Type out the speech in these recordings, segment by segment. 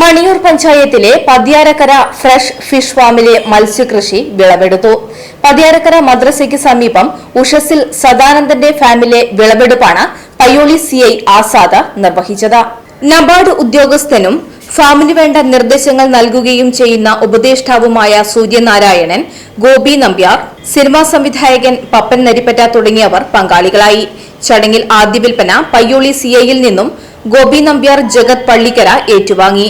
മണിയൂർ പഞ്ചായത്തിലെ Pathiyarakkara fresh fish ഫാമിലെ മത്സ്യകൃഷി വിളവെടുത്തു. പതിയാരക്കര മദ്രസയ്ക്ക് സമീപം ഉഷസിൽ സദാനന്ദന്റെ ഫാമിലെ വിളവെടുപ്പാണ് പയ്യോളി ഐ ആസാദ നിർവഹിച്ചത്. നബാർഡ് ഉദ്യോഗസ്ഥനും ഫാമിന് വേണ്ട നിർദ്ദേശങ്ങൾ നൽകുകയും ചെയ്യുന്ന ഉപദേഷ്ടാവുമായ സൂര്യനാരായണൻ ഗോപി നമ്പ്യാർ സിനിമാ സംവിധായകൻ പപ്പൻ നരിപ്പറ്റ തുടങ്ങിയവർ പങ്കാളികളായി. ചടങ്ങിൽ ആദ്യ വിൽപ്പന പയ്യോളി സിഐയിൽ നിന്നും ഗോപി നമ്പ്യാർ ജഗത് പള്ളിക്കര ഏറ്റുവാങ്ങി.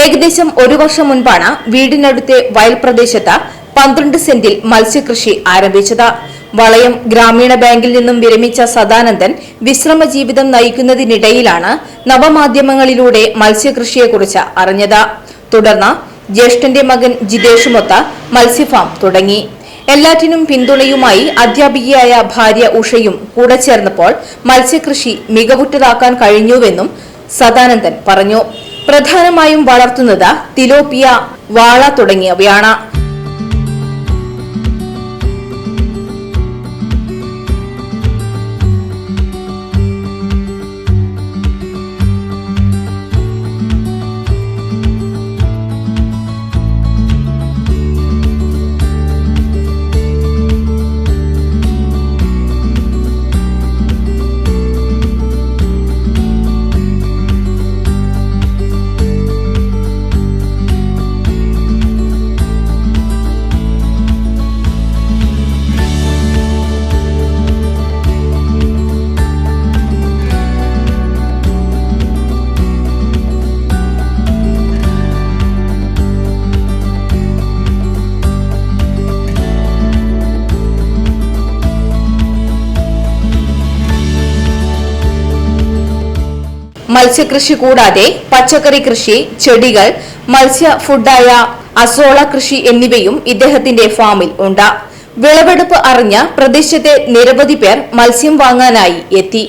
ഏകദേശം ഒരു വർഷം മുൻപാണ് വീടിനടുത്തെ വയൽ പ്രദേശത്ത് പന്ത്രണ്ട് സെന്റിൽ മത്സ്യകൃഷി ആരംഭിച്ചത്. വളയം ഗ്രാമീണ ബാങ്കിൽ നിന്നും വിരമിച്ച സദാനന്ദൻ വിശ്രമ ജീവിതം നയിക്കുന്നതിനിടയിലാണ് നവമാധ്യമങ്ങളിലൂടെ മത്സ്യകൃഷിയെക്കുറിച്ച് അറിഞ്ഞത്. തുടർന്ന് ജ്യേഷ്ഠന്റെ മകൻ ജിതേഷുമൊത്ത് മത്സ്യഫാം തുടങ്ങി. എല്ലാറ്റിനും പിന്തുണയുമായി അധ്യാപികയായ ഭാര്യ ഉഷയും കൂടെ ചേർന്നപ്പോൾ മത്സ്യകൃഷി മികവുറ്റതാക്കാൻ കഴിഞ്ഞുവെന്നും സദാനന്ദൻ പറഞ്ഞു. പ്രധാനമായും വളർത്തുന്നത് തിലോപ്പിയ വാള തുടങ്ങിയവയാണ്. മത്സ്യകൃഷി കൂടാതെ പച്ചക്കറി കൃഷി ചെടികൾ മത്സ്യ ഫുഡായ അസോള കൃഷി എന്നിവയും ഇദ്ദേഹത്തിന്റെ ഫാമിൽ ഉണ്ട്. വിളവെടുപ്പ് അറിഞ്ഞ പ്രദേശത്തെ നിരവധി പേർ മത്സ്യം വാങ്ങാനായി എത്തി.